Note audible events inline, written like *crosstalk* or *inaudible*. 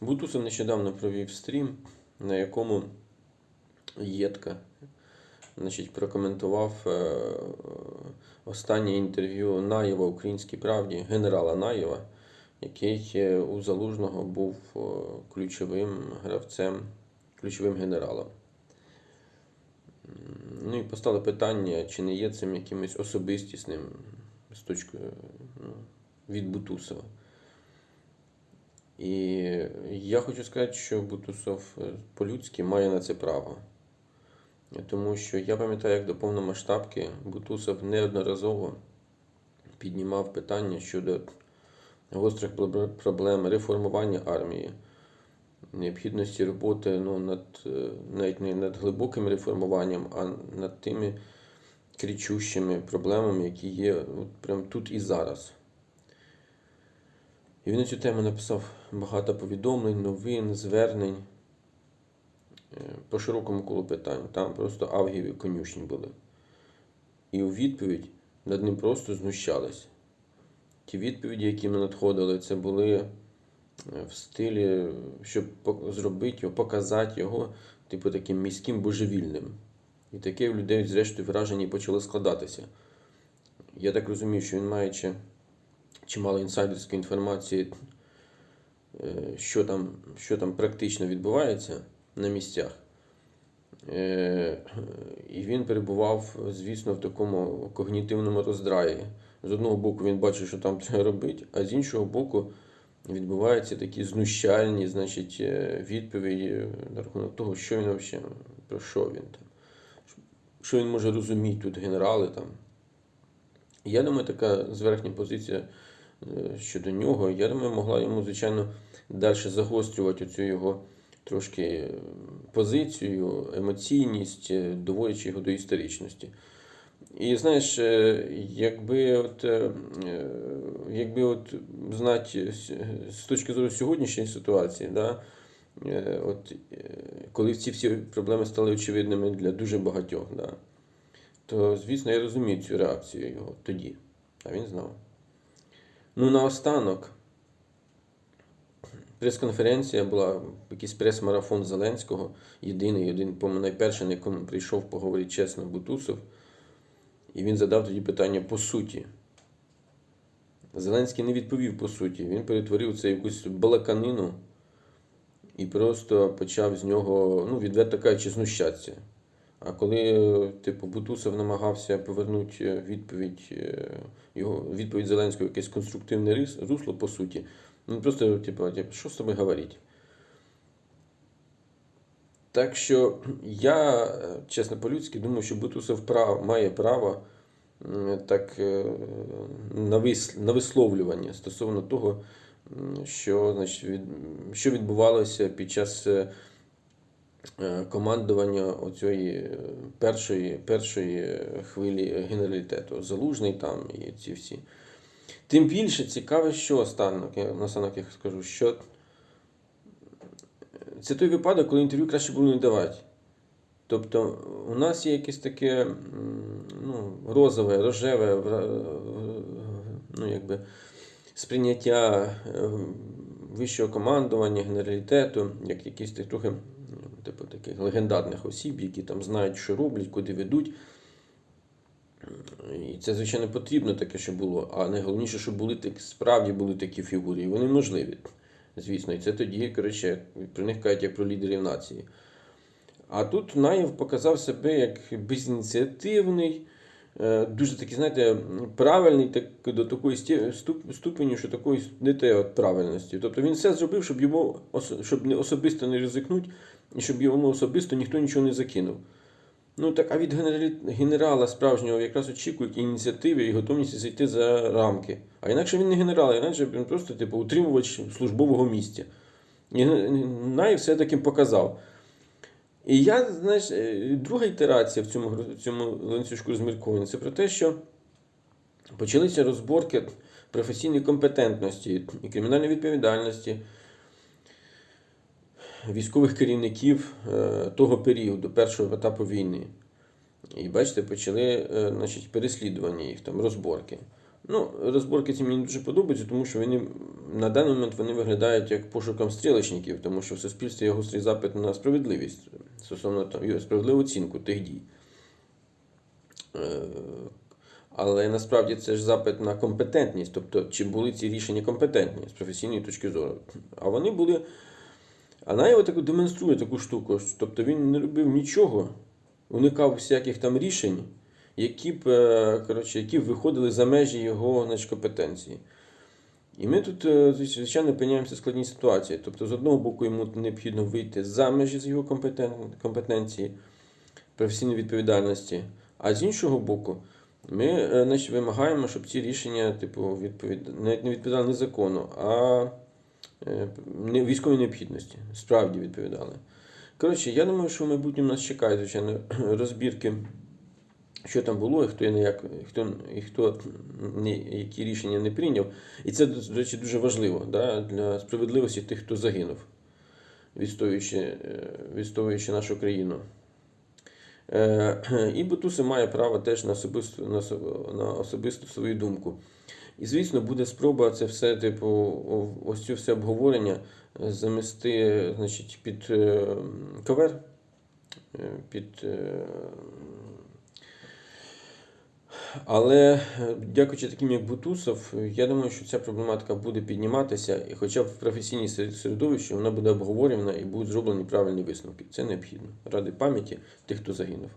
Бутусов нещодавно провів стрім, на якому Єтка значить, прокоментував е, останнє інтерв'ю Наєва Українській правді, генерала Наєва, який е, у Залужного був е, ключовим гравцем, ключовим генералом. Ну і постало питання, чи не є цим якимось особистісним з точки ну, від Бутусова. І я хочу сказати, що Бутусов е, по-людськи має на це право. Тому що я пам'ятаю, як до повномасштабки Бутусов неодноразово піднімав питання щодо гострих проблем реформування армії, необхідності роботи ну, над, е, навіть не над глибоким реформуванням, а над тими кричущими проблемами, які є от, прямо тут і зараз. І він на цю тему написав багато повідомлень, новин, звернень е, по широкому колу питань. Там просто авгієві конюшні були. І у відповідь над ним просто знущались. Ті відповіді, які ми надходили, це були е, в стилі, щоб зробити його, показати його, типу, таким міським божевільним. І таке у людей, зрештою, враження почало складатися. Я так розумію, що він маючи чимало інсайдерської інформації, е, що там, що там практично відбувається на місцях. Е, І він перебував, звісно, в такому когнітивному роздраї. З одного боку, він бачить, що там *laughs* треба робити, а з іншого боку, відбуваються такі знущальні значить, е, відповіді на рахунок того, що він взагалі, про що він там, що він може розуміти тут генерали там. Я думаю, така зверхня позиція щодо нього, я думаю, могла йому, звичайно, далі загострювати цю його трошки е, позицію, емоційність, е, доводячи його до історичності. І знаєш, е, якби от, е, е, якби от знати з- точки зору сьогоднішньої ситуації, да, е, от, е, коли ці всі проблеми стали очевидними для дуже багатьох, да, то, звісно, я розумію цю реакцію його тоді. А він знав. Ну, наостанок, прес-конференція була, якийсь прес-марафон Зеленського, єдиний, один, найперший, на якому прийшов поговорити чесно Бутусов. І він задав тоді питання по суті. Зеленський не відповів по суті. Він перетворив це в якусь балаканину і просто почав з нього, ну, відверто кажучи, знущатися. А коли, е, типу, Бутусов намагався повернути е, відповідь е, його відповідь Зеленського, якесь конструктивне рис- русло, по суті, ну просто, типу, що з тобою говорити? Так що я, чесно по-людськи, думаю, що Бутусов прав, має право так, на, вис, на висловлювання стосовно того, що, значить, від, що відбувалося під час командування оцієї е, першої, першої хвилі генералітету. Залужний там і ці всі. Тим більше цікаве, що останок, я наостанок я скажу, що це той випадок, коли інтерв'ю краще було не давати. Тобто у нас є якесь таке ну, розове, рожеве ну, якби, сприйняття е, вищого командування, генералітету, як якісь трохи типу, таких легендарних осіб, які там знають, що роблять, куди ведуть. І це, звичайно, потрібно таке, щоб було. А найголовніше, щоб були так, справді були такі фігури, і вони можливі. Звісно, і це тоді, коротше, про них кажуть як про лідерів нації. А тут Наєв показав себе як безініціативний, дуже такий, знаєте, правильний так, до такої ступені, що такої не те от правильності. Тобто він все зробив, щоб йому щоб не особисто не ризикнути, і щоб йому особисто ніхто нічого не закинув. Ну так, а від генерала справжнього якраз очікують ініціативи і готовність зайти за рамки. А інакше він не генерал, а інакше він просто типу, утримувач службового місця. І Наєв все таким показав. І я, знаєш, е, друга ітерація в цьому, в цьому ланцюжку розмірковань це про те, що почалися розборки професійної компетентності і кримінальної відповідальності військових керівників е, того періоду, першого етапу війни. І бачите, почали е, значить, переслідування їх, там, розборки. Ну, розборки ці мені дуже подобаються, тому що вони на даний момент вони виглядають як пошуком стрілочників, тому що в суспільстві є гострий запит на справедливість стосовно там, справедливу оцінку тих дій. Е, Але насправді це ж запит на компетентність, тобто чи були ці рішення компетентні з професійної точки зору. А вони були. А Наєва таку демонструє таку штуку. Тобто він не робив нічого, уникав всяких там рішень, які б, е, коротше, які б виходили за межі його значить, компетенції. І ми тут, е, звичайно, опиняємося в складній ситуації. Тобто, з одного боку, йому необхідно вийти за межі з його компетен- компетенції, професійної відповідальності, а з іншого боку, ми е, значить, вимагаємо, щоб ці рішення, типу, відповід... навіть не відповідали не закону, а е, військовій необхідності. Справді відповідали. Коротше, я думаю, що в майбутньому нас чекають, звичайно, *clears throat* розбірки, що там було, і хто, і як, хто, і хто не, які рішення не прийняв. І це, до речі, дуже важливо да, для справедливості тих, хто загинув, відстоюючи, е, відстоюючи нашу країну. Е, *clears throat* І Бутуси має право теж на особисту, на, на особисту свою думку. І, звісно, буде спроба це все, типу, ось цю все обговорення замести значить, під е, ковер, під. Але е, дякуючи таким, як Бутусов, я думаю, що ця проблематика буде підніматися, і хоча б в професійній серед- середовищі вона буде обговорена і будуть зроблені правильні висновки. Це необхідно ради пам'яті тих, хто загинув.